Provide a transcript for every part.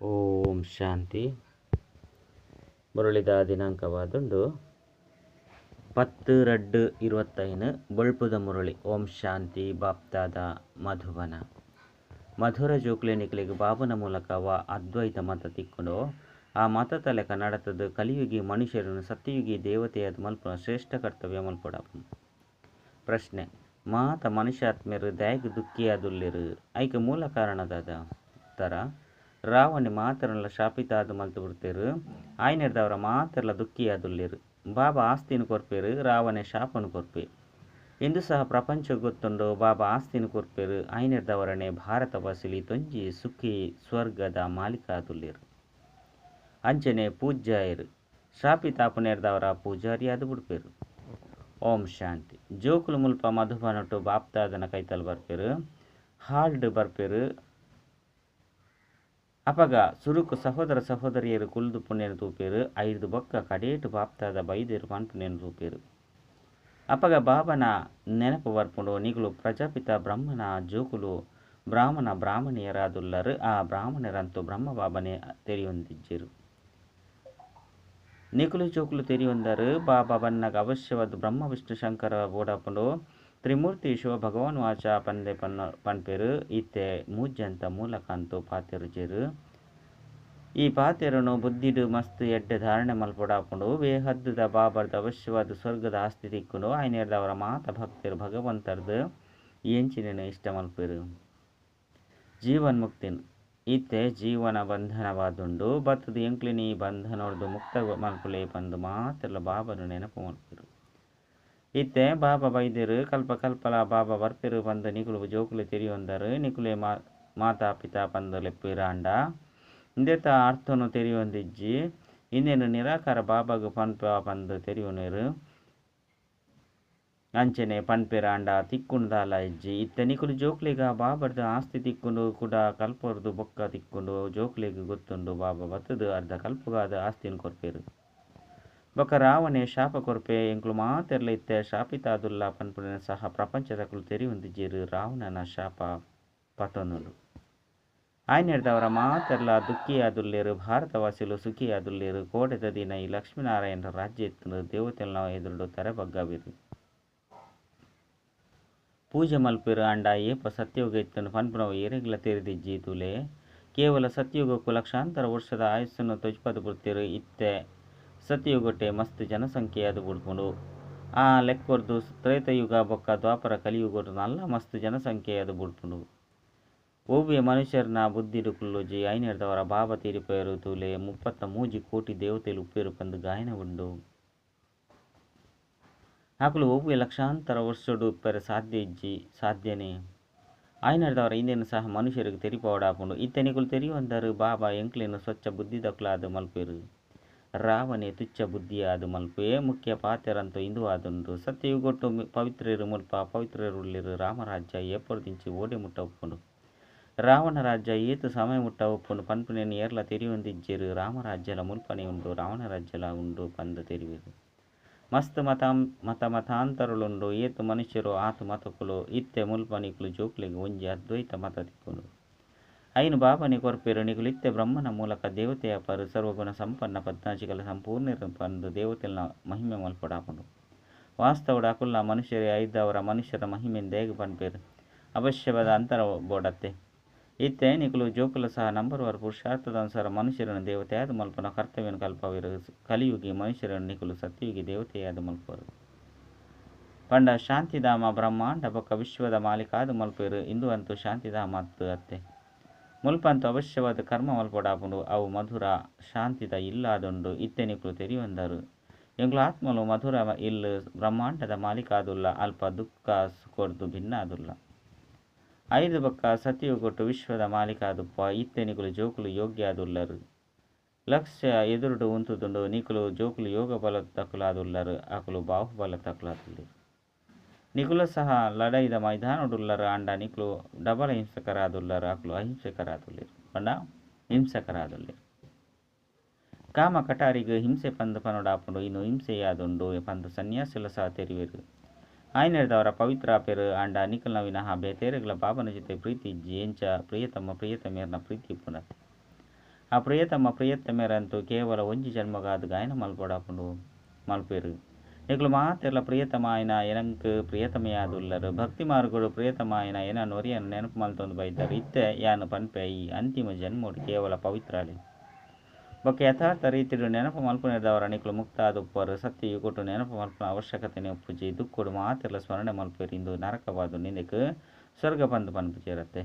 ಓಂ ಶಾಂತಿ. ಮರುಳಿದ ದಿನಾಂಕವಾದುಂಡು ಪತ್ತು ರಡ್ಡು ಇರುವತ್ತೈನು ಬೊಳ್ಪುದ ಮುರುಳಿ. ಓಂ ಶಾಂತಿ ಬಾಪ್ತಾದ ಮಧುವನ. ಮಧುರ ಜೋಕ್ಲೆನಿಕ್ಲಿಗೆ ಬಾಬುನ ಮೂಲಕ ವ ಅದ್ವೈತ ಮತ ತಿಕ್ಕೊಂಡು, ಆ ಮತ ತಲೆಕ ನಡತದು ಕಲಿಯುಗಿ ಮನುಷ್ಯರನ್ನು ಸತ್ಯಯುಗಿ ದೇವತೆಯಾದ ಮಲ್ಪುನ ಶ್ರೇಷ್ಠ ಕರ್ತವ್ಯ ಮಲ್ಪುಡ. ಪ್ರಶ್ನೆ, ಮಾತ ಮನುಷ್ಯಾತ್ಮೆರು ದಯಗ್ ದುಃಖಿಯಾದುಲ್ಲಿರು? ಐಕೆ ಮೂಲ ಕಾರಣದಾದ ತರ ರಾವಣಿ ಮಾತರಲ್ಲ ಶಾಪಿತಾದ ಮಲ್ತು ಬಿಡ್ತೇರು. ಆಯ್ನೆರ್ದವರ ದುಃಖಿ ಅದುಲ್ಲಿರು ಬಾಬಾ ಆಸ್ತಿನ ಕೊರ್ಪೇರು ರಾವಣೆ ಶಾಪನ ಕೊರ್ಪೆ ಇಂದು ಸಹ ಪ್ರಪಂಚ ಗೊತ್ತುಂಡು ಬಾಬಾ ಆಸ್ತಿನ ಕೊರ್ಪೇರು. ಆಯ್ನೆರ್ದವರನೆ ಭಾರತ ವಸಿಲಿ ತೊಂಜಿ ಸುಖಿ ಸ್ವರ್ಗದ ಮಾಲೀಕಾದುಲ್ಲಿರು ಅಂಚನೆ ಪೂಜ್ಯಾಯರು. ಪೂಜಾರಿ ಅದು ಬಿಡ್ಪೇರು. ಓಂ ಶಾಂತಿ. ಜೋಕುಲು ಮುಲ್ಪ ಮಧುಬನಟು ಬಾಪ್ತಾದನ ಕೈತಲ್ ಬರ್ಪೇರು. ಹಾಲ್ಡ್ ಬರ್ಪೇರು. ಅಪಗ ಸುರುಕು ಸಹೋದರ ಸಹೋದರಿಯರು ಕುಲ್ದು ಪುಣ್ಯನ ತೂಪೇರು, ಐದು ಬೊಕ್ಕ ಕಡೇಟು ಬಾಪ್ತಾದ ಬೈದೇರು ಪನ್ಪುಣ್ಯನ ತೂಪೇರು. ಅಪಗ ಬಾಬನ ನೆನಪು ಬರ್ಪುಂಡು ನಿಗುಲು ಪ್ರಜಾಪಿತ ಬ್ರಹ್ಮನ ಜೋಕುಲು ಬ್ರಾಹ್ಮಣ ಬ್ರಾಹ್ಮಣಿಯರಾದುಲ್ಲರು, ಆ ಬ್ರಾಹ್ಮಣರಂತೂ ಬ್ರಹ್ಮ ಬಾಬನೇ ತೆರೆಯೊಂದಿಜ್ಜರು ನಿಕುಲು ಜೋಕುಲು ತೆರೆಯೊಂದರು. ಬಾಬಾ ಬನ್ನಗ ಅವಶ್ಯವಾದ ಬ್ರಹ್ಮ ವಿಷ್ಣು ಶಂಕರ ಓಡಪುಂಡು ತ್ರಿಮೂರ್ತಿ ಶಿವ ಭಗವಾನ್ ವಾಚ ಪಂದೆ ಪನ್ನ ಪನ್ಪೇರು ಇತ್ತೆ ಮೂಜ್ಜಂತ ಮೂಲಕಂತು ಪಾತೆರುಜೇರು ಈ ಪಾತೆರನು ಬುದ್ಧಿಡು ಮಸ್ತ್ ಎಡ್ಡೆ ಧಾರಣೆ ಮಲ್ಪಡಾಕೊಂಡು ಬೇಹದ್ದುದ ಬಾಬರ್ದ ಅವಶ್ಯವಾದ ಸ್ವರ್ಗದ ಆಸ್ತಿ ತಿಕ್ಕುಂಡು ಆಯ್ನೆರ್ದವರ ಮಾತ ಭಕ್ತರು ಭಗವಂತರ್ದು ಎಂಚಿನ ಇಷ್ಟ ಮಲ್ಪೇರು. ಜೀವನ್ ಮುಕ್ತಿನ್ ಇತ್ತೆ ಜೀವನ ಬಂಧನವಾದುಂಡು, ಬತ್ತದ ಎಂಕ್ಲಿನಿ ಬಂಧನೋರ್ದು ಮುಕ್ತ ಮಲ್ಪುಲೆ ಬಂದು ಮಾತೆಲ್ಲ ಬಾಬನು ನೆನಪು ಮಲ್ಪೇರು. ಇತ್ತೆ ಬಾಬಾ ಬೈದೇರು ಕಲ್ಪ ಕಲ್ಪಲ ಬಾಬಾ ಬರ್ಪೆರು ಪಂದು ನಿಕುಲು ಜೋಕುಲು ತೆರಿಯೊಂದರು ನಿಕುಲೆ ಮಾ ಮಾತಾ ಪಿತಾ ಪಂದು ಲೆಪ್ಪಿರ ಅಂಡ ಇಂದೆತ ಅರ್ಥನು ತೆರಿಯೊಂದಿಜ್ಜಿ ಇನ್ನೇನು ನಿರಾಕಾರ ಬಾಬಾಗು ಪನ್ಪ ಪಂದು ತೆರಿಯೋನೇರು ಅಂಚನೆ ಪನ್ಪೆರ ಅಂಡ ತಿಕ್ಕುಂಡಾಲ ಇಜ್ಜಿ ಇತ್ತೆ ನಿಕುಲು ಜೋಕ್ಲಿಗ ಬಾಬರ್ದ ಆಸ್ತಿ ತಿಕ್ಕುಂಡು ಕೂಡ ಕಲ್ಪರ್ದು ಬೊಕ್ಕ ತಿಕ್ಕುಂಡು ಜೋಕ್ಲಿಗೆ ಗೊತ್ತುಂಡು ಬಾಬಾ ಬತ್ತದು ಅರ್ಧ ಕಲ್ಪಗಾದ ಆಸ್ತಿನ ಕೊರ್ಪೇರು ಬೊಕ್ಕ ರಾವಣೆ ಶಾಪ ಕೊರ್ಪೆ ಎಂಕ್ಲು ಮಾತೆರ್ಲ ಇತ್ತೆ ಶಾಪಿತಾದುಲ್ಲ ಪನ್ಪುನ ಸಹ ಪ್ರಪಂಚದಕುಲು ತೆರಿ ಹೊಂದಿಜ್ಜೇರು ರಾವಣನ ಶಾಪ ಪತೊಂದುಂಡು ಆಯ್ನೆಡ್ದವರ ಮಾತೆರ್ಲ ದುಃಖಿಯಾದುಲ್ಲೇರು ಭಾರತವಾಸಿಲು ಸುಖಿಯಾದುಲ್ಲೇರು ಕೋಟೆದ ದಿನ ಈ ಲಕ್ಷ್ಮೀನಾರಾಯಣರ ರಾಜ್ಯ ಎತ್ತು ದೇವತೆಲ್ಲ ಎದುರುಡು ತೆರೆಬಗ್ಗವಿರು ಪೂಜೆ ಮಲ್ಪಿರು ಅಂಡ ಏಪ ಸತ್ಯೋಗ ಇತ್ತನು ಪನ್ಪುನವು ಏರೆಗ್ಲ ತೆರೆದಿಜ್ಜಿ ತುಲೆ ಕೇವಲ ಸತ್ಯುಗಕ್ಕೂ ಲಕ್ಷಾಂತರ ವರ್ಷದ ಆಯುಸ್ಸನ್ನು ತೊಜ್ಪದು ಬಿಡ್ತೀರು ಇತ್ತೆ ಸತ್ಯಯುಗಟ್ಟೆ ಮಸ್ತ್ ಜನಸಂಖ್ಯೆಯಾದು ಬುಡ್ಕೊಂಡು ಆ ಲೆಕ್ಕೊರ್ದು ತ್ರೇತಯುಗ, ಬೊಕ್ಕ ದ್ವಾಪರ ಕಲಿಯುಗರು ನಲ್ಲ ಮಸ್ತ್ ಜನಸಂಖ್ಯೆಯಾದು ಬುಡ್ಕೊಂಡು ಒಬ್ಬೆ ಮನುಷ್ಯರನ್ನ ಬುದ್ಧಿಡು ಕುಲ್ಲುಜಿ ಐನೆರ್ದವರ ಬಾಬ ತೀರಿಪೇರು ತೂಲೆ ಮುಪ್ಪತ್ತ ಮೂಜಿ ಕೋಟಿ ದೇವತೆಲು ಉಪ್ಪೇರು ಪಂದು ಗಾಯನ ಉಂಡು. ಹಾಕಲು ಒಬ್ಬೆ ಲಕ್ಷಾಂತರ ವರ್ಷಡು ಉಪ್ಪೆರೆ ಸಾಧ್ಯ ಇಜ್ಜಿ, ಸಾಧ್ಯನೇ. ಆಯ್ನಡ್ದವರ ಇಂದೇನು ಸಹ ಮನುಷ್ಯರಿಗೆ ತೆರಿಪವಡಾಪುಂಡು. ಇತ್ತೆನಿಗುಲು ತೆರಿಯೊಂದರು ಬಾಬಾ ಎಂಕ್ಲೇನು ಸ್ವಚ್ಛ ಬುದ್ಧಿದಕ್ಲಾದು ಮಲ್ಪೇರು. ರಾವಣೆ ತುಚ್ಚ ಬುದ್ಧಿಯಾದು ಮಲ್ಪೇ ಮುಖ್ಯ ಪಾತೆರಂತು ಇಂದು ಆದುಂಡು ಸತ್ಯಯುಗೊಟ್ಟು ಪವಿತ್ರರು ಮುಲ್ಪ ಪವಿತ್ರರುಳ್ಳಿರು ರಾಮರಾಜ್ಯ ಏಪೊರ್ದಿಂಚಿ ಓಡೆ ಮುಟ್ಟ ಒಪ್ಪುಂಡು ರಾವಣ ರಾಜ್ಯ ಏತು ಸಮಯ ಮುಟ್ಟ ಒಪ್ಪುಂಡು ಪನ್ಪುನೇನು ಏರ್ಲ ತೆರಿಯೊಂದಿಜ್ಜೆರು ರಾಮರಾಜ್ಯಲ ಮುಲ್ಪನೆ ಉಂಡು ರಾವಣ ರಾಜ್ಯಲ ಉಂಡು ಪಂದ ತೆರಿವೆರು ಮಸ್ತ್ ಮತ ಮತ ಮತಾಂತರಳುಂಡು ಏತು ಮನುಷ್ಯರು ಆತು ಮತಕುಲು ಇತ್ತೆ ಮುಲ್ಪನಿಕುಲು ಜೋಕ್ಲಿಗೆ ಒಂಜಿ ಅದ್ವೈತ ಮತ ತಿಕ್ಕುಂಡು ಐನು ಭಾವನೆ ಕೊರ್ಪೇರು ನಿಗುಲಿತ್ಯ ಇತ್ತೆ ಬ್ರಹ್ಮನ ಮೂಲಕ ದೇವತೆಯ ಪರು ಸರ್ವಗುಣ ಸಂಪನ್ನ ಪದ್ನಾಚಿಕಲ ಸಂಪೂರ್ಣ ಬಂದು ದೇವತೆಲ ಮಹಿಮೆ ಮಲ್ಪಡಾಪಡು ವಾಸ್ತವಡ ಕುಲ್ಲ ಮನುಷ್ಯರೇ ಐದವರ ಮನುಷ್ಯರ ಮಹಿಮೆಯಿಂದ ಹೇಗೆ ಪನ್ಪೇರು ಅವಶ್ಯವಾದ ಅಂತರ ಬೋಡತ್ತೆ. ಇತ್ತೆ ನಿಕುಲು ಜೋಕುಲು ಸಹ ನಂಬರ್ ವರ್ ಪುರುಷಾರ್ಥದ ಅನುಸಾರ ಮನುಷ್ಯರನ್ನು ದೇವತೆಯಾದ ಮಲ್ಪನ ಕರ್ತವ್ಯನ ಕಲ್ಪವಿರು. ಕಲಿಯುಗಿ ಮನುಷ್ಯರನ್ನು ನಿಕುಲು ಸತ್ಯುಗಿ ದೇವತೆಯಾದ ಮಲ್ಪರು ಪಂಡ ಶಾಂತಿಧಾಮ ಬ್ರಹ್ಮಾಂಡ ಬಕ್ಕ ವಿಶ್ವದ ಮಾಲೀಕಾದ ಮಲ್ಪೇರು ಇಂದು ಅಂತೂ ಶಾಂತಿಧಾಮ ಅತ್ತೆ. ಮುಲ್ಪಂತು ಅವಶ್ಯವಾದ ಅವು ಮಧುರ ಶಾಂತಿದ ಇಲ್ಲಾದುಂಡು ಇತ್ತೆ ನಿಕುಲು ತೆರಿಯೊಂದರು. ಎಂಗ್ಲು ಆತ್ಮಲು ಮಧುರ ಇಲ್ಲು ಬ್ರಹ್ಮಾಂಡದ ಮಾಲೀಕಾದುಲ್ಲ, ಅಲ್ಪ ದುಃಖ ಕೊರ್ದು ಭಿನ್ನ ಐದು ಐದು ಸತಿಯು ಕೊಟ್ಟು ವಿಶ್ವದ ಮಾಲೀಕಾದುಪ್ಪ ಇತ್ತೆ ನಿಕುಲು ಜೋಕುಲು ಯೋಗ್ಯ ಆದುಲ್ಲರು ಲಕ್ಷ್ಯ ಎದುರುಡು ಉಂತುದುಂಡು, ನಿಕುಲು ಜೋಕುಲು ಯೋಗ ಬಲ ತಕುಲಾದುಲ್ಲರು, ಅಕುಲು ಬಾಹುಬಲ ತಕುಲಾದುಲ್ಲೆರು. ನಿಕುಲು ಸಹ ಲಡೈದ ಮೈದಾನಡುಲ್ಲರು ಅಂಡ ನಿಕ್ಲು ಡಬಲ ಹಿಂಸಕರಾದುಲ್ಲರ ಅಕುಲು ಅಹಿಂಸಕರಾದುಲ್ಲಿರು, ಪಂಡ ಹಿಂಸಕರಾದುಲ್ಲಿರು. ಕಾಮ ಕಟಾರಿಗೆ ಹಿಂಸೆ ಪಂದು ಪನೊಡಾಪುಂಡು ಇನ್ನು ಹಿಂಸೆಯಾದುಂಡು ಪಂದು ಸನ್ಯಾಸಿಲ ಸಹ ತೆರಿವೆರು ಆಯ್ನೆಡ್ದವರ ಪವಿತ್ರ ಪೆರು ಅಂಡ ನಿಕಲ್ನ ವಿನಃ ಬೇತೇರೆಗಳ ಬಾಬನ ಜೊತೆ ಪ್ರೀತಿ ಜೇಂಚ ಪ್ರಿಯತಮ ಪ್ರಿಯತಮೆಯರ್ನ ಪ್ರೀತಿ ಪುನಃ ಆ ಪ್ರಿಯತಮ ಪ್ರಿಯತಮೇರಂತೂ ಕೇವಲ ಒಂಜಿ ಜನ್ಮಗಾದ ಗಾಯನ ಮಲ್ಪೊಡಾಪುಂಡು ಮಲ್ಪೆರು. ನಿಕ್ಲು ಮಾತೆರ್ಲ ಪ್ರಿಯತಮ ಆಯ್ನ ಎನಂಕ್ ಪ್ರಿಯತಮೆಯಾದುಲ್ಲರು. ಭಕ್ತಿ ಮಾರ್ಗಡು ಪ್ರಿಯತಮ ಆಯ್ನ ಎನ ನೊರಿಯನ್ನು ನೆನಪು ಮಲ್ತೊಂದು ಬೈತಾರೆ. ಇತ್ತೆ ಯಾನು ಪನ್ಪೆ ಈ ಅಂತಿಮ ಜನ್ಮೋಡು ಕೇವಲ ಪವಿತ್ರಾಲಿ ಬೊಕ್ಕ ಯಥಾರ್ಥ ರೀತಿಡು ನೆನಪು ಮಲ್ಪುನೆದವರ ನಿಕ್ಲು ಮುಕ್ತ ಆದುಪ್ಪರು ಸತ್ಯ ಯುಗುಟ್ಟು ನೆನಪು ಮಲ್ಪನ ಅವಶ್ಯಕತೆನೆ ಒಪ್ಪುಜಿ ದುಕ್ಕುಡು ಮಾತೆರ್ಲ ಸ್ಮರಣೆ ಮಲ್ಪೆರು ಇಂದು ನರಕವಾದು ನಿನಕ್ ಸ್ವರ್ಗ ಬಂದು ಪನ್ಪುಜೇರತ್ತೆ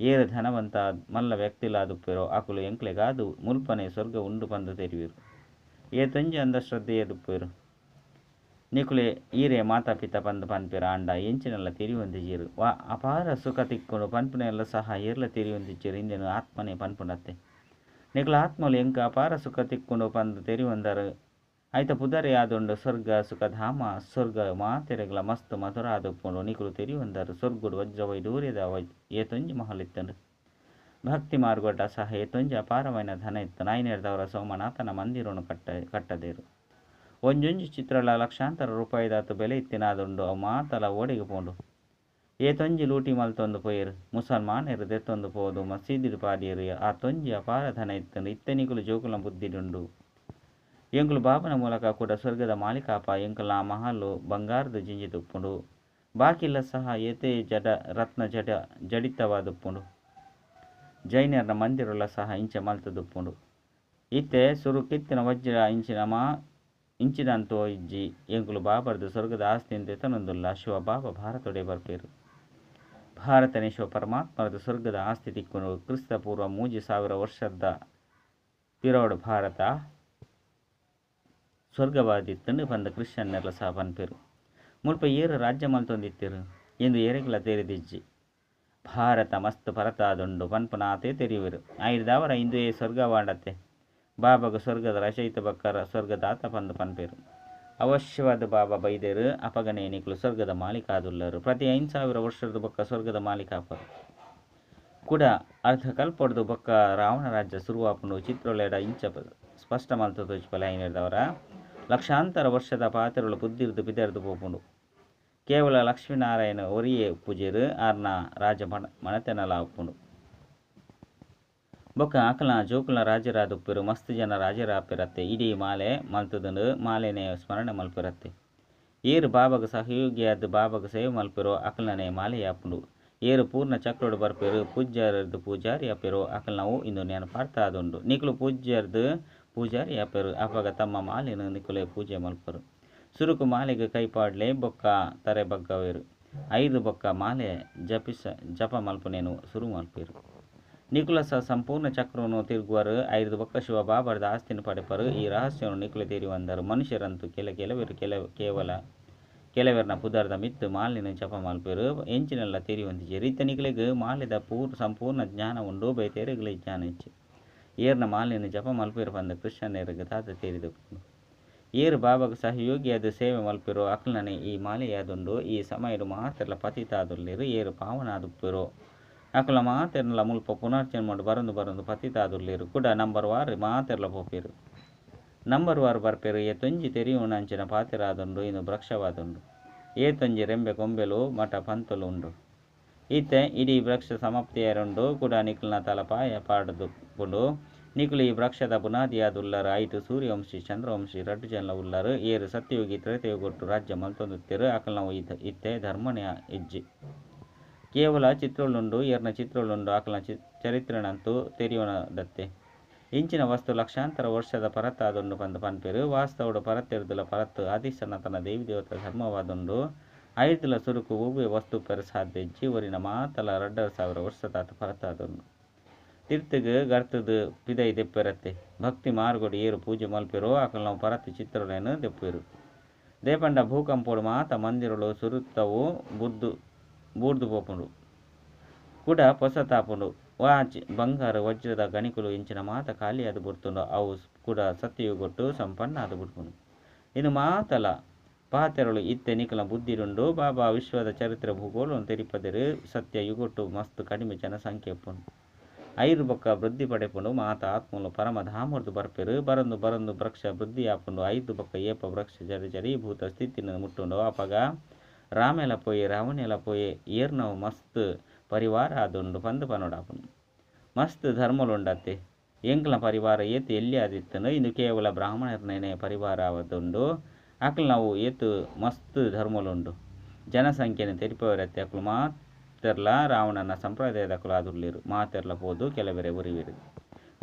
ಏರು ಧನವಂತ ಮಲ್ಲ ವ್ಯಕ್ತಿಲಾದುಪ್ಪೆರೋ ಆಕುಲು ಎಂಕ್ಲೆಗಾದು ಮುಲ್ಪನೆ ಸ್ವರ್ಗ ಉಂಡು ಪಂದು ತೆರಿವಿರು ಏ ತಂಜಿ ಅಂಧಶ್ರದ್ಧೆಯದುಪ್ಪೆರು. ನಿಕುಲೆ ಈರೆ ಮಾತಾಪಿತ ಪಂದು ಪನ್ಪೆರ ಆಂಡ ಎಂಚಿನೆಲ್ಲ ತಿರಿಯೊಂದಿಜೀರು. ವಾ ಅಪಾರ ಸುಖ ತಿಕ್ಕೊಂಡು ಪನ್ಪುನೆಲ್ಲ ಸಹ ಏರ್ಲ ತಿರಿಯೊಂದಿಜ್ಜೀರು. ಇಂದೆನು ಆತ್ಮನೇ ಪನ್ಪುನತ್ತೆ. ನಿಕುಲ ಆತ್ಮಲು ಎಂಕ ಅಪಾರ ಸುಖ ತಿಕ್ಕೊಂಡು ಪಂದು ತೆರಿವೊಂದರು ಐತ ಪುದರೆ ಆದುಂಡು ಸ್ವರ್ಗ ಸುಖಧಾಮ ಸ್ವರ್ಗ ಮಾತೆರೆಗಳ ಮಸ್ತ್ ಮಧುರ ಆದುಪ್ಪುಂಡು ನಿಕುಲು ತೆರಿವೊಂದರು ಸ್ವರ್ಗುಡು ವಜ್ರವೈ ವೈಡೂರ್ಯದ ವೈ ಏತೊಂಜಿ ಮಹಲಿತ್ತನು ಭಕ್ತಿ ಮಾರ್ಗೊಡ್ಡ ಸಹ ಏತೊಂಜಿ ಅಪಾರమైన ಧನ ಇತ್ತು. ನಾಯಿನೇರ್ದವರ ಸೋಮನಾಥನ ಮಂದಿರವನ್ನು ಕಟ್ಟ, ಕಟ್ಟದೇರು. ಒಂಜೊಂಜಿ ಚಿತ್ರಲ ಲಕ್ಷಾಂತರ ರೂಪಾಯಿದಾತು ಬೆಲೆ ಇತ್ತಿನಾದುಂಡು, ಅವು ಮಾತಲ ಓಡಿಗೆ ಪೋಂಡು. ಏತೊಂಜಿ ಲೂಟಿ ಮಲ್ತೊಂದು ಪೊಯ್ಯರು ಮುಸಲ್ಮಾನರು ದೆತ್ತೊಂದು ಪೋದು ಮಸೀದಿಡು ಪಾಡಿಯರು ಆ ತೊಂಜಿ ಅಪಾರ ಧನ ಇತ್ತಂಡು, ಇತ್ತೆನಿಕುಲು ಜೋಕುಲ ಬುದ್ಧಿಡುಂಡು ಎಂಕುಲು ಬಾಬನ ಮೂಲಕ ಕೂಡ ಸ್ವರ್ಗದ ಮಾಲೀಕಾಪ, ಎಂಕುಲ ಆ ಮಹಲು ಬಂಗಾರದ ಜಿಂಜಿ ತುಪ್ಪುಂಡು. ಬಾಕಿಲ್ಲ ಸಹ ಏತೆ ಜಡ ರತ್ನ ಜಡ ಜಡಿತವಾದುಪ್ಪುಂಡು ಜೈನರ ಮಂದಿರಲ ಸಹ ಇಂಚೆ ಮಲ್ತದುಪ್ಪುಂಡು ಇತ್ತೆ ಸುರು ಕಿತ್ತಿನ ವಜ್ರ ಇಂಚಿನ ಮಾ ಇಂಚಿನಂತೋ ಇಜ್ಜಿ ಎಂಕುಲು ಬಾಬರ್ದು ಸ್ವರ್ಗದ ಆಸ್ತಿಯಿಂದ ಎತನೊಂದುಲ್ಲ ಶಿವ ಬಾಬ ಭಾರತೊಡೆ ಬರ್ಪೇರು. ಭಾರತನೇ ಶಿವ ಪರಮಾತ್ಮರದು ಸ್ವರ್ಗದ ಆಸ್ತಿ ತಿಕ್ಕುನು ಕ್ರಿಸ್ತ ಪೂರ್ವ ಮೂಜಿ ಸಾವಿರ ವರ್ಷದ ಪಿರೋಡ್ ಭಾರತ. ಸ್ವರ್ಗವಾದಿತ್ತಂಡು ಬಂದ ಕ್ರಿಶ್ಚಿಯನ್ನೆಲ್ಲ ಸಹ ಬನ್ಪೇರು ಮುಲ್ಪ ಏರು ರಾಜ್ಯ ಮಲ್ತೊಂದಿತ್ತಿರು ಎಂದು ಏರೆಗಳ ತೆರೆದಿಜ್ಜಿ ಭಾರತ ಮಸ್ತ್ ಪರತಾದೊಂಡು ಪನ್ಪುನಾತೆ ತೆರೆಯುವರು. ಆಯ್ದಾವರ ಇಂದು ಸ್ವರ್ಗವಾಡತ್ತೆ ಬಾಬಾಗ ಸ್ವರ್ಗದ ರಚಯಿತ ಬಕ್ಕರ ಸ್ವರ್ಗದಾತ ಪಂದ ಪನ್ಪೇರು. ಅವಶ್ಯವಾದ ಬಾಬಾ ಬೈದೇರು ಅಪಗನೆ ನಿಕ್ಲು ಸ್ವರ್ಗದ ಮಾಲೀಕ ಆದುಲ್ಲರು ಪ್ರತಿ ಐದು ಸಾವಿರ ವರ್ಷದ ಬೊಕ್ಕ ಸ್ವರ್ಗದ ಮಾಲೀಕ ಆಪರು ಕೂಡ ಅರ್ಧ ಕಲ್ಪೊಡ್ದು ಬೊಕ್ಕ ರಾವಣ ರಾಜ್ಯ ಸುರುವಾಪುಂಡು ಚಿತ್ರೊಳೆಡ ಇಂಚ ಸ್ಪಷ್ಟ ಮಲ್ತು ತೋಚಿಪಲ ಐನೇರ್ದವರ ಲಕ್ಷಾಂತರ ವರ್ಷದ ಪಾತ್ರಗಳು ಬುದ್ಧಿರ್ದು ಬಿದರ್ದು ಪೋಪುಂಡು. ಕೇವಲ ಲಕ್ಷ್ಮೀನಾರಾಯಣ ಒರಿಯೇ ಪೂಜೆರು, ಆರ್ನ ರಾಜ ಮಣ ಮಣತೆನಲ ಆಪುಂಡು ಬೊಕ್ಕ ಆಕಲ ಜೋಕುಲ ರಾಜರಾದುಪ್ಪೆರು ಮಸ್ತ್ ಜನ ರಾಜರಾಪಿರತ್ತೆ. ಇಡೀ ಮಾಲೆ ಮಲ್ತದನು ಮಾಲೆನೆ ಸ್ಮರಣೆ ಮಲ್ಪಿರತ್ತೆ. ಏರು ಬಾಬಾಗ ಸಹಯೋಗಿಯಾದ ಬಾಬಾಗ ಸೇವೆ ಮಲ್ಪಿರೋ ಅಕಲನೆ ಮಾಲೆ ಯಾಪುಂಡು ಏರು ಪೂರ್ಣ ಚಕ್ರೋಡು ಬರ್ಪೇರು, ಪೂಜ್ಯರದ್ದು ಪೂಜಾರಿ ಅಪ್ಪಿರೋ ಅಕಲ್ ನಾವು ಇಂದು ನೆನಪಾಡ್ತಾ ಪಾಡ್ತಾ ಆದುಂಡು ನಿಕುಲು ಪೂಜ್ಯರ್ದು ಪೂಜಾರಿ ಅಪ್ಪರು ಅವಾಗ ತಮ್ಮ ಮಾಲೆನ ನಿಕುಲೆ ಪೂಜೆ ಮಲ್ಪರು. ಸುರುಕು ಮಾಲೆಗೆ ಕೈಪಾಡ್ಲೆ ಬೊಕ್ಕ ತರೆ ಬಗ್ಗವೇರು. ಐದು ಬೊಕ್ಕ ಮಾಲೆ ಜಪಿಸ, ಜಪ ಮಲ್ಪನೇನು ಸುರು ಮಲ್ಪೇರು. ನಿಕುಲ ಸಹ ಸಂಪೂರ್ಣ ಚಕ್ರವನ್ನು ತಿರುಗುವರು. ಐದು ಶಿವ ಬಾಬರದ ಆಸ್ತಿನ ಪಡೆಪರು. ಈ ರಹಸ್ಯವನ್ನು ನಿಕುಲ ತೀರಿ ಬಂದರು. ಮನುಷ್ಯರಂತೂ ಕೆಲ ಕೆಲವರು ಕೆಲ ಕೇವಲ ಕೆಲವರನ್ನ ಪುದರ್ದ ಮಿತ್ತು ಮಾಲಿನ ಜಪ ಮಲ್ಪರು. ಎಂಚಿನೆಲ್ಲ ತೀರಿ ಹೊಂದಿಜೇರು ಇತ್ತ ಮಾಲಿದ ಪೂರ್, ಸಂಪೂರ್ಣ ಜ್ಞಾನ ಉಂಡು ಬೈತೇರಿಗಲಿ ಜ್ಞಾನ ಇಚ್ಚಿ. ಏರ್ನ ಮಾಲಿನ ಜಪ ಮಲ್ಪಿರು ಬಂದ ಕೃಷ್ಣನೇರಿಗೆ ತಾತ ತೀರಿದು. ಏರು ಬಾಬಾಗ ಸಹಯೋಗಿಯಾದ ಸೇವೆ ಮಲ್ಪಿರೋ. ಅಕ್ಲನೆ ಈ ಮಾಲೆಯಾದುಂಡು. ಈ ಸಮಯಡು ಮಾತೆರ್ಲ ಪತಿತಾದುಲ್ಲಿರು ಏರು ಪಾವನಾದುಪ್ಪಿರೋ. ಅಕಲ ಮಾತೆರ್ಲ ಮುಲ್ಪ ಪುನರ್ಜನ್ಮಡು ಬರಂದು ಬರಂದು ಪತಿತಾದುಲ್ಲಿರು ಕೂಡ ನಂಬರ್ ವಾರ್ ಮಾತೆರ್ಲ ಪೋಪೇರು. ನಂಬರ್ ವಾರ್ ಬರ್ಪೇರು ಏ ತೊಂಜಿ ತೆರಿಯುಣಂಚಿನ ಪಾತಿರಾದುಂಡು, ಇನ್ನು ವೃಕ್ಷವಾದುಂಡು ಏ ತೊಂಜಿ ರೆಂಬೆ ಕೊಂಬೆಲು, ಮಠ ಪಂತಲು ಉಂಡು. ಈತೆ ಇಡೀ ವೃಕ್ಷ ಸಮಾಪ್ತಿಯರುಂಡು, ಕೂಡ ನಿಖಿಲ್ನ ತಲಪಾಯ ಪಾಡದು ಪುಂಡು. ನಿಕುಲು ಈ ವೃಕ್ಷದ ಸೂರ್ಯ ಐಟು ಸೂರ್ಯವಂಶಿ, ಚಂದ್ರವಂಶಿ ರಡ್ಡು ಜನ ಉಲ್ಲರು, ಏರು ಸತ್ಯಯುಗಿ, ತ್ರೇತೆಯುಗೊಟ್ಟು ರಾಜ್ಯ ಮಲ್ತೊಂದುತ್ತಿರು, ಅಕಲ್ನವು ಇತ ಇತ್ತೆ ಧರ್ಮನೇ ಇಜ್ಜಿ. ಕೇವಲ ಚಿತ್ರಳುಂಡು ಏರ್ನ ಚಿತ್ರಳುಂಡು ಆಕಲ ಚಿ, ಚರಿತ್ರೆನಂತೂ ದತ್ತೆ ಇಂಚಿನ ವಸ್ತು ಲಕ್ಷಾಂತರ ವರ್ಷದ ಪರತ್ತಾದುಂಡು ಪಂದು ಪನ್ಪೆರು ವಾಸ್ತವಡು ಪರತ್ತೆರ್ದುಲ ಪರತ್ತು ತನ್ನ ದೇವಿ ದೇವತ ಧರ್ಮವಾದುಂಡು ಐದುಲ ಸುರುಕು ಒಬ್ಬೆ ವಸ್ತು ಪೆರ ಜೀವರಿನ ಮಾತಲ ರಡ್ಡರ ಸಾವಿರ ವರ್ಷದಾತ ಪರತ್ತಾದುಂಡು ತಿರ್ತಿಗೆ, ಗರ್ತದು ಪಿದೈ ದೆಪ್ಪೆರತ್ತೆ. ಭಕ್ತಿ ಮಾರ್ಗೊಡು ಏರು ಪೂಜೆ ಮಲ್ಪೆರೋ ಆಕಲ ನಾವು ಪರತ್ತು ಚಿತ್ರಗಳನ್ನು ದೆಪ್ಪೆರು ದೇಪಂಡ ಭೂಕಂಪೋಡು ಮಾತ ಮಂದಿರಗಳು ಸುರುತ್ತವು, ಬುದ್ದು ಬೂರ್ದು ಪೋಪುಂಡು ಕೂಡ ಪೊಸತಾಪುಂಡು ವಾಚ್ ಬಂಗಾರ ವಜ್ರದ ಗಣಿಕುಲು ಇಂಚಿನ ಮಾತ ಖಾಲಿ ಅದು ಬುಡ್ತುಂಡು ಅವು ಕೂಡ ಸತ್ಯಯುಗೊಟ್ಟು ಸಂಪನ್ನ ಅದು ಬಿಡ್ಕೊಂಡು ಇನ್ನು ಮಾತಲ ಪಾತೆರಳು ಇತ್ತೆ ನಿಖಲ ಬುದ್ಧಿರುಂಡು ಬಾಬಾ ವಿಶ್ವದ ಚರಿತ್ರೆ ಭೂಗೋಳ ತೆರಿಪದಿರು ಸತ್ಯ ಯುಗೊಟ್ಟು ಮಸ್ತ್ ಕಡಿಮೆ ಜನಸಂಖ್ಯೆ ಪುಂಡು ಐರು ಬೊಕ್ಕ ವೃದ್ಧಿ ಪಡೆಪುಂಡು ಮಾತ ಆತ್ಮಲು ಪರಮ ಧಾಮರ್ದು ಬರ್ಪೆರು ಬರಂದು ಬರಂದು ವೃಕ್ಷ ವೃದ್ಧಿ ಆಪುಂಡು ಐದು ಬೊಕ್ಕ ಏಪ ವೃಕ್ಷ ಜರಿ ಜರಿ ಭೂತ ಸ್ಥಿತಿನ ಮುಟ್ಟುಂಡು ಅಪಗ ರಾಮೆಲ ಪೋಯೆ, ರಾವಣೆಲ ಪೋಯೆ, ಏರ್ನವು ಮಸ್ತ್ ಪರಿವಾರ ಆದುಂಡು ಪಂದು ಪನೋಡಾಪುಂಡು ಮಸ್ತ್ ಧರ್ಮಲುಂಡತ್ತೆ. ಎಂಕ್ಲ ಪರಿವಾರ ಏತ್ ಎಲ್ಲಿ ಆದಿತ್ತನು ಇಂದು ಕೇವಲ ಬ್ರಾಹ್ಮಣರನೇನೆ ಪರಿವಾರ ಆವದುಂಡು ಅಕ್ಲು ನಾವು ಏತು ಮಸ್ತ್ ಧರ್ಮಲುಂಡು. ಜನಸಂಖ್ಯೆನ ತೆರಿಪವರತ್ತೆ ಅಕ್ಲು ಮಾತೆರ್ಲ, ರಾವಣನ ಸಂಪ್ರದಾಯದಕ್ಕಲು ಆದುರ್ಲಿರು. ಮಾತೆರ್ಲ ಪೋದು ಕೆಲವೆರೆ ಉರಿವಿರು.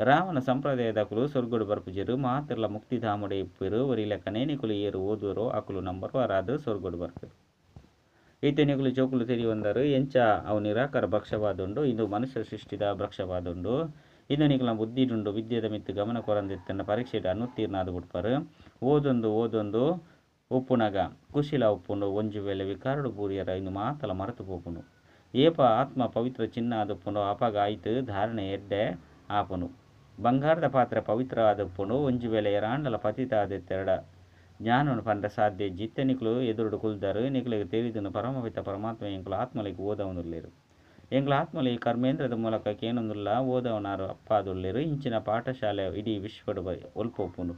ರಾವಣ ಸಂಪ್ರದಾಯದಕ್ಕಲು ಸ್ವರ್ಗುಡು ಬರ್ಪುಜಿರು. ಮಾತೆರ್ಲ ಮುಕ್ತಿಧಾಮಡೆ ಇಪ್ಪಿರು. ಒರಿ ಲೆಕ್ಕನೇನಿಕುಲು ಏರು ಓದುವರು ಅಕುಲು ನಂಬರ್ ವಾರಾದು ಸ್ವರ್ಗುಡು ಬರ್ಪಿರು ಈತನಿಗಳು ಜೋಕುಲು ತೆರಿಯೊಂದರು ಎಂಚ, ಅವು ನಿರಾಕಾರ ಭಕ್ಷವಾದುಂಡು ಇದು ಮನುಷ್ಯ ಸೃಷ್ಟಿದ ಭಕ್ಷ್ಯವಾದುಂಡು. ಬುದ್ಧಿ ಬುದ್ಧಿಡುಂಡು ವಿದ್ಯೆದ ಮಿತ್ತು ಗಮನ ಕೊರಂದಿತ್ತನ್ನ ಪರೀಕ್ಷೆಡ್ ಅನುತ್ತೀರ್ಣಾದು ಬಿಡ್ಪರು. ಓದೊಂದು ಓದೊಂದು ಉಪ್ಪುನಗ ಕುಶಿಲ ಉಪ್ಪುಂಡು, ಒಂಜು ವೇಳೆ ವಿಕಾರಡು ಬೂರಿಯರ ಇನ್ನು ಮಾತಲ ಮರೆತು ಪೋಪುಂಡು. ಏಪ, ಆತ್ಮ ಪವಿತ್ರ ಚಿನ್ನ ಆದಪ್ಪುಂಡು ಅಪಗ ಆಯ್ತು, ಧಾರಣೆ ಎಡ್ಡೆ ಆಪುನು ಬಂಗಾರದ ಪಾತ್ರೆ ಪವಿತ್ರ ಆದಪ್ಪುನು ಒಂಜು ವೇಳೆ ಎರಾಂಡಲ ಪತಿತ ಜ್ಞಾನವನ್ನು ಪಂಡ ಸಾಧ್ಯ. ಜಿತ್ತೆ ನಿಕ್ಲು ಎದುರುಡು ಕುಲ್ದರು ನಿಕ್ಲಿಗೆ ತಿಳಿದನು ಪರಮಪಿತ ಪರಮಾತ್ಮ ಎಂಕುಲು ಆತ್ಮಲಿಗೆ ಓದವನುಲ್ಲೇರು. ಎಂಗ್ಲ ಆತ್ಮಲಿ ಕರ್ಮೇಂದ್ರದ ಮೂಲಕ ಕೇನೊಂದುಲ್ಲ, ಓದವನಾರು ಅಪ್ಪಾದುಲ್ಲೇರು. ಇಂಚಿನ ಪಾಠಶಾಲೆ ಇಡೀ ವಿಶ್ವಡು ಬೈ ಒಲ್ಪೊಪ್ಪುಂಡು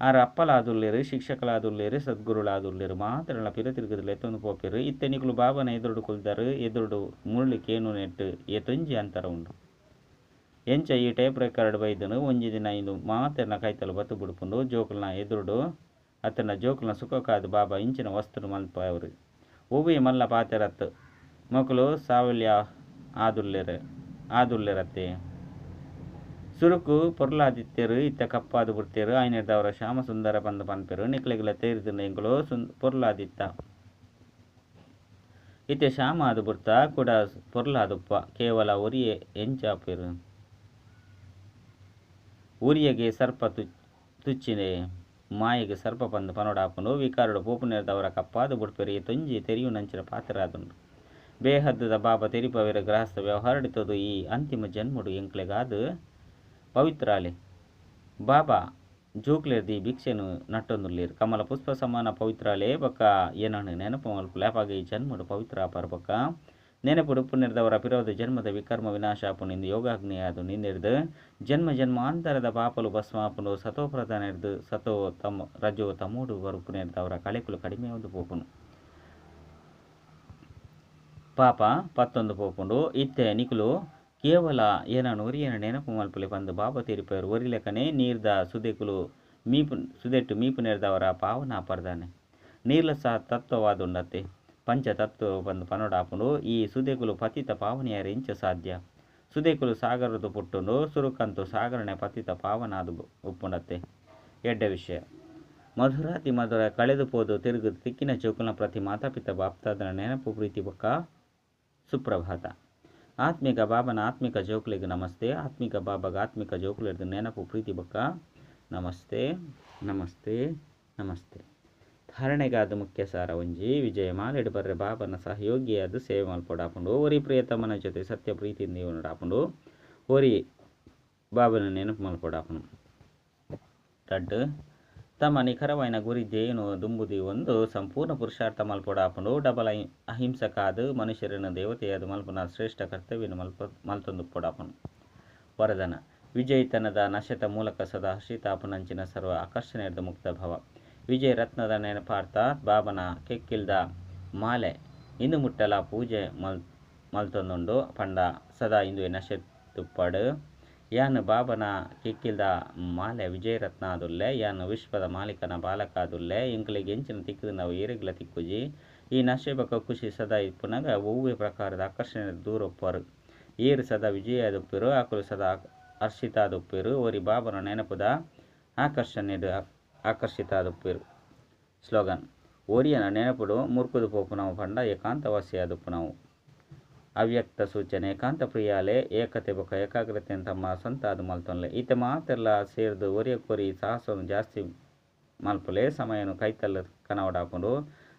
ಆರ ಅಪ್ಪಲಾದುಲ್ಲೇರು, ಶಿಕ್ಷಕಲಾದುಲ್ಲೇರು, ಸದ್ಗುರುಳಾದುಲ್ಲೇರು. ಮಾತ್ರಲ ಪಿರ ತಿರುಗದಲ್ಲಿ ಎತ್ತೊಂದು ಪೋಪಿರು. ಇತ್ತೆನಿಕುಲು ಬಾಬನ ಎದುರುಡು ಕುಲ್ದರು ಎದುರುಡು ಮುರುಳಿ ಕೇನು ನೆಟ್ಟು ಎತ್ತೊಂಜಿ ಅಂತರ ಉಂಡು ಎಂಚ ಈ ಟೈಪ್ ರೆಕಾರ್ಡ್ ಬೈದನು, ಒಂಜಿ ದಿನ ಇಂದು ಮಾತೆನ ಕೈತಲು ಬತ್ತು ಬಿಡ್ಪುಂಡು, ಜೋಕುಲ್ನ ಎದುರುಡು ಅತ್ತನ ಜೋಕುಲ್ನ ಸುಖ ಕಾದು ಬಾಬಾ ಇಂಚಿನ ವಸ್ತುನು ಮಲ್ಪ ಅವರು. ಒವ್ವಿ ಮಲ್ಲ ಪಾತೆರತ್ತು ಮಕ್ಕಳು ಸಾವಲ್ಯ ಆದುಲ್ಲೆರ, ಆದುಲ್ಲೆರತ್ತೆ. ಸುರುಕು ಪೊರ್ಲಾದಿತ್ಯರು ಇತ್ತ ಕಪ್ಪಾದು ಬಿಡ್ತೇರು ಆಯ್ನಿರ್ದವರ ಶ್ಯಾಮ ಸುಂದರ ಬಂದು ಪನ್ಪೆರು ನಿಕ್ಲೆಗಳ ತೇರಿದ ಎಂಗಳು ಸುನ್ ಪೊರ್ಲಾದಿತ್ತ. ಇತ್ತೆ ಶ್ಯಾಮ ಅದು ಬಿಡ್ತಾ, ಕೂಡ ಪೊರ್ಲಾದುಪ್ಪ, ಕೇವಲ ಒರಿಯೆ ಎಂಚಾಪೆರು. ಊರಿಯಗೆ ಸರ್ಪ ತುಚ್ಚಿನೆ, ಮಾಯೆಗೆ ಸರ್ಪ ಪಂದು ಪನೋಡಾಪುಂಡು ವಿಕಾರುಡು ಪೋಪುನೇರ್ದವರ ಕಪ್ಪಾದು ಬುಡ್ಪೆರಿ, ತೊಂಜಿ ತೆರಿಯು ನಂಚಿನ ಪಾತ್ರರಾದುಂಡು ಬೇಹದ್ದದ ಬಾಬ ತೆರಿಪವೆರ ಗೃಹಸ್ಥ ವ್ಯವಹರಡಿತದು ಈ ಅಂತಿಮ ಜನ್ಮಡು ಎಂಕ್ಲೆಗಾದು ಪವಿತ್ರಾಲೆ. ಬಾಬಾ, ಜೋಕ್ಲೆರ್ದಿ ಭಿಕ್ಷೆನು ನಟ್ಟೊಂದುಲ್ಲೇರು. ಕಮಲ ಪುಷ್ಪ ಸಮಾನ ಪವಿತ್ರಾಲೆ ಬಕ್ಕ ಏನನು ನೆನಪು ಮಲ್ಪು ಈ ಜನ್ಮಡು ಪವಿತ್ರ ಆಪಾರ ಬಕ್ಕ ನೆನಪುಡು ಪುಣ್ಯರ್ದವರ ಪಿರೋದ ಜನ್ಮದ ವಿಕರ್ಮ ವಿನಾಶಾಪುನಿಂದ ಯೋಗಾಗ್ನಿಯಾದು ನಿಂದಿರ್ದು ಜನ್ಮ ಜನ್ಮಾಂತರದ ಪಾಪಲು ಭಸ್ಮಾಪುನು ಸತೋ ಪ್ರಧಾನಿರ್ದು ಸತೋ ತಮ್ಮ ರಜೋ ತಮೂಡು ಬರು ಪುಣ್ಯರ್ದವರ ಕಳೆಕುಲು ಕಡಿಮೆ ಒಂದು ಪೋಪುನು ಪಾಪ ಪತ್ತೊಂದು ಪೋಪುಂಡು. ಇತ್ತೆ ನಿಕುಲು ಕೇವಲ ಏನನು ಒರಿಯನ ನೆನಪು ಮಲ್ಪಲಿ ಬಂದು ಬಾಬ ತೀರಿಪರು. ಒರಿ ಲೆಕ್ಕನೆ ನೀರ್ದ ಸುದೆಕುಲು ಮೀಪು, ಸುದೆಟ್ಟು ಮೀಪು ನೆರೆದವರ ಪಾವನ ಪರ್ದಾನೆ ನೀರ್ಲ ಸಹ ತತ್ವವಾದುಂಡತ್ತೆ. ಪಂಚ ತತ್ವ ಬಂದು ಪನೋಡಾಪುಂಡು ಈ ಸುದೆಕುಲು ಪತಿತ ಪಾವನೆಯರ ಇಂಚ ಸಾಧ್ಯ. ಸುದೆಕುಲು ಸಾಗರದು ಪುಟ್ಟುಂಡು ಸುರುಕಂತು ಸಾಗರನೆ ಪತಿತ ಪಾವನಾದು ಉಪ್ಪುಂಡತ್ತೆ. ಎಡ್ಡ ವಿಷಯ. ಮಧುರಾತಿ ಮಧುರ ಕಳೆದು ಪೋದು ತಿರುಗು ತಿಕ್ಕಿನ ಚೌಕುಲ ಪ್ರತಿ ಮಾತಾಪಿತ ಬಾಪ್ತಾದ ನೆನಪು ಪ್ರೀತಿ ಬೊಕ್ಕ ಸುಪ್ರಭಾತ. ಆತ್ಮಿಕ ಬಾಬನ ಆತ್ಮಿಕ ಜೋಕುಲಿಗೆ ನಮಸ್ತೆ. ಆತ್ಮಿಕ ಬಾಬಾಗ ಆತ್ಮಿಕ ಜೋಕುಲಿರ್ದು ನೆನಪು ಪ್ರೀತಿ ಬೊಕ್ಕ ನಮಸ್ತೆ ನಮಸ್ತೆ ನಮಸ್ತೆ. ಧಾರಣೆಗಾದ ಮುಖ್ಯ ಸಾರ ಒಂಜಿ, ವಿಜಯ ಮಾಲೆಡ್ ಬರ್ರೆ ಬಾಬನ ಸಹಯೋಗಿಯಾದ ಸೇವೆ ಮಲ್ಪೊಡಾಪುಂಡು ಒರಿ ಪ್ರಿಯತಮನ ಜೊತೆ ಸತ್ಯ ಪ್ರೀತಿಯಿಂದ ಇವನಡಾಪುಂಡು ಒರಿ ಬಾಬನ ನೆನಪು ಮಲ್ಪೊಡಾಪುಂಡು ರಡ್ಡು ತಮ್ಮ ನಿಖರವಾಯಿನ ಗುರಿ ಜೇನು ದುಂಬುದಿ ಒಂದು ಸಂಪೂರ್ಣ ಪುರುಷಾರ್ಥ ಮಲ್ಪೊಡಾಪುಂಡು ಡಬಲ್ ಅಹಿ ಅಹಿಂಸಕಾದು ಮನುಷ್ಯರನ್ನು ದೇವತೆಯಾದ ಮಲ್ಪನ ಶ್ರೇಷ್ಠ ಕರ್ತವ್ಯನ ಮಲ್ಪ ಮಲ್ತೊಂದು ಪೊಡಾಪುಂಡು ವರದನ, ವಿಜಯಿತನದ ನಶತ ಮೂಲಕ ಸದಾ ಹರ್ಷಿತಾಪನಂಚಿನ ಸರ್ವ ಆಕರ್ಷಣೆಯದ ಮುಕ್ತ ಭವ. ವಿಜಯ ರತ್ನದ ನೆನಪಾರ್ಥ ಬಾಬನ ಕೆಕ್ಕಿಲ್ದ ಮಾಲೆ. ಇಂದು ಮುಟ್ಟಲ ಪೂಜೆ ಮಲ್, ಮಲ್ತೊಂದುಂಡು ಪಂಡ ಸದಾ ಇಂದು ನಶೆ ತುಪ್ಪಡು ಯಾನ್ ಬಾಬನ ಕಿಕ್ಕಿಲ್ದ ಮಾಲೆ ವಿಜಯರತ್ನ ಆದುಲ್ಲೆ ಯಾನ್ ವಿಶ್ವದ ಮಾಲೀಕನ ಬಾಲಕ ಆದುಲ್ಲೆ ಇಂಕ್ಲಿಗೆ ಎಂಚಿನ ತಿಕ್ಕಿದ ನಾವು ಏರಿಗ್ಲ ತಿಕ್ಕುಜಿ. ಈ ನಶೆ ಬಕ ಖುಷಿ ಸದಾ ಇಪ್ಪುನಾಗ ಒವ್ವೆ ಪ್ರಕಾರದ ಆಕರ್ಷಣೆ ದೂರೊಪ್ಪರು. ಏರು ಸದಾ ವಿಜಯದುಪ್ಪಿರು, ಆಕಲು ಸದಾ ಹರ್ಷಿತಾದುಪ್ಪಿರು ಓರಿ ಬಾಬನ ನೆನಪುದ ಆಕರ್ಷಣೆಡು ಪೇರು. ಸ್ಲೋಗನ್, ಓರಿಯನ ನೆನಪುಡು ಮುರ್ಕುದು ಪೋಪು ನಾವು ಪಂಡ ಏಕಾಂತವಾಸಿಯಾದುಪ್ಪು ನಾವು ಅವ್ಯಕ್ತ ಸೂಚನೆ, ಏಕಾಂತ ಪ್ರಿಯಾಲೆ, ಏಕತೆ ಬೊಕ ಏಕಾಗ್ರತೆ ತಮ್ಮ ಸ್ವಂತ ಅದು ಮಲ್ತೊನ್ಲೆ. ಈತ ಮಾತೆಲ್ಲ ಸೇರ್ದು ಒರಿಯ ಕೊರಿ ಸಾಹಸವನ್ನು ಜಾಸ್ತಿ ಮಲ್ಪಲೆ, ಸಮಯನು ಕೈತಲ್ಲ ಕನವಡಾಪುಂಡು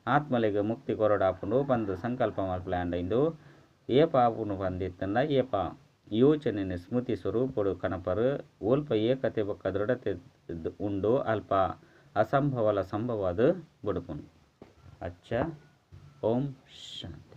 ಆತ್ಮಲೆಗೆ ಮುಕ್ತಿ ಕೊರಡಾಪುಂಡು ಬಂದು ಸಂಕಲ್ಪ ಮಲ್ಪಲೆ ಅಂಡ ಇಂದು ಏಪ ಆಪುನು ಬಂದಿತ್ತಂಡ ಏಪ ಯೋಚನೆ ಸ್ಮೃತಿ ಸ್ವರೂಪಡು ಕನಪರು, ಓಲ್ಪ ಏಕತೆ ಬೊಕ್ಕ ದೃಢತೆ ಉಂಡು ಅಲ್ಪ ಅಸಂಭವಲ ಸಂಭವ ಅದು ಬುಡುಪುನು ಅಚ್ಚ ಓಂ ಶಾಂತಿ